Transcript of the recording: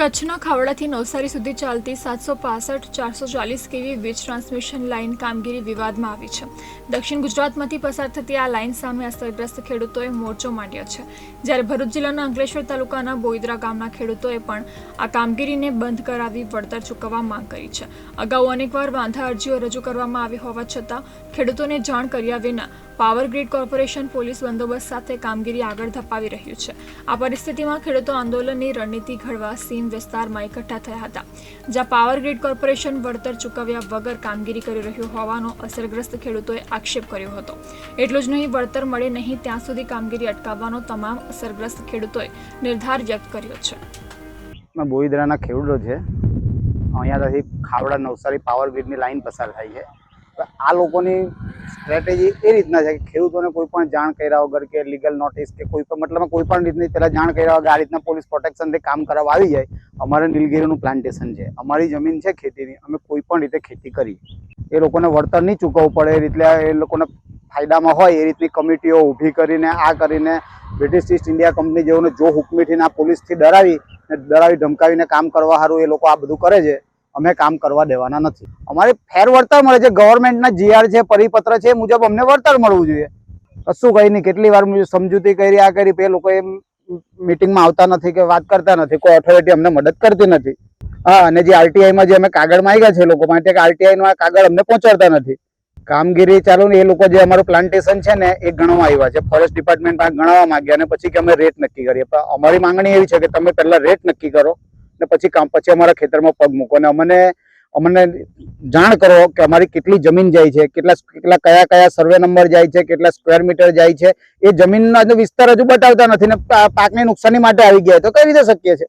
કચ્છના ખાવડાથી નવસારી સુધી ચાલતી સાતસો પાસઠ, ચારસો ચાલીસ કેવી વીજ ટ્રાન્સમિશન લાઇન કામગીરી વિવાદમાં આવી છે. દક્ષિણ ગુજરાતમાંથી પસાર થતી આ લાઇન સામે અસરગ્રસ્ત ખેડૂતોએ મોરચો માંડ્યો છે. જ્યારે ભરૂચ જિલ્લાના અંકલેશ્વર તાલુકાના બોઈદરા ગામના ખેડૂતોએ પણ આ કામગીરીને બંધ કરાવી વળતર ચૂકવવા માંગ કરી છે. અગાઉ અનેકવાર વાંધા અરજીઓ રજૂ કરવામાં આવી હોવા છતાં ખેડૂતોને જાણ કર્યા વિના પાવર ગ્રીડ કોર્પોરેશન પોલીસ બંદોબસ્ત સાથે કામગીરી આગળ ધપાવી રહ્યું છે. આ પરિસ્થિતિમાં ખેડૂતો આંદોલનની રણનીતિ ઘડવા સીમ વિસ્તારમાં એકઠા થયા હતા, જ્યાં પાવર ગ્રીડ કોર્પોરેશન વળતર ચૂકવ્યા વગર કામગીરી કરી રહ્યું હોવાનો અસરગ્રસ્ત ખેડૂતોએ આક્ષેપ કર્યો હતો. એટલું જ નહીં, વળતર મળે નહીં ત્યાં સુધી કામગીરી અટકાવવાનો તમામ અસરગ્રસ્ત ખેડૂતોએ નિર્ધાર વ્યક્ત કર્યો છે. બોઈદરાના ખેડૂતો છે. અહીંયાથી ખાવડા નવસારી પાવર ગ્રીડની લાઇન પસાર થાય છે. આ લોકોની સ્ટ્રેટેજી એ રીતના છે કે ખેડૂતોને કોઈ પણ જાણ કર્યા વગર કે લીગલ નોટિસ કે કોઈ પણ, મતલબ કોઈ પણ રીતની પહેલાં જાણ કર્યા વગર આ રીતના પોલીસ પ્રોટેક્શનથી કામ કરાવવા આવી જાય, અમારે નીલગીરીનું પ્લાન્ટેશન છે. અમારી જમીન છે ખેતીની, અમે કોઈ પણ રીતે ખેતી કરીએ. એ લોકોને વળતર નહીં ચૂકવવું પડે, એ રીતે એ લોકોને ફાયદામાં હોય, એ રીતની કમિટીઓ ઊભી કરીને, આ કરીને બ્રિટિશ ઈસ્ટ ઇન્ડિયા કંપની જેઓને જો હુકમીથી આ પોલીસથી ડરાવી ડરાવી, ધમકાવીને કામ કરવા સારું એ લોકો આ બધું કરે છે અમે કામ કરવા દેવાના નથી. અમારે ફેર વળતર મળે છે. ગવર્મેન્ટના જીઆર છે, પરિપત્ર છે મુજબ અમને વળતર મળવું જોઈએ. કશું કઈ નહીં. કેટલી વાર સમજૂતી કરી, આ કરી પે લોકો એમ મિટિંગમાં આવતા નથી કે વાત કરતા નથી. કોઈ ઓથોરિટી અમને મદદ કરતી નથી. હા, અને જે આરટીઆઈમાં જે અમે કાગળ માંગ્યા છે લોકો માટે આરટીઆઈ આ કાગળ અમને પહોંચાડતા નથી. કામગીરી ચાલુ ને એ લોકો જે અમારું પ્લાન્ટેશન છે ને, એ ગણવા આવ્યા છે. ફોરેસ્ટ ડિપાર્ટમેન્ટ ગણવા માંગ્યા અને પછી કે અમે રેટ નક્કી કરીએ. પણ અમારી માંગણી એવી છે કે તમે પહેલા રેટ નક્કી કરો. ને પછી કામ પછી અમારા ખેતરમાં પગ મૂકો. અને અમને અમને જાણ કરો કે અમારી કેટલી જમીન જાય છે, કેટલા કેટલા કયા કયા સર્વે નંબર જાય છે, કેટલા સ્ક્વેર મીટર જાય છે. એ જમીનનો વિસ્તાર હજુ બતાવતા નથી ને પાકની નુકસાની માટે આવી ગયા તો કઈ રીતે શક્ય છે?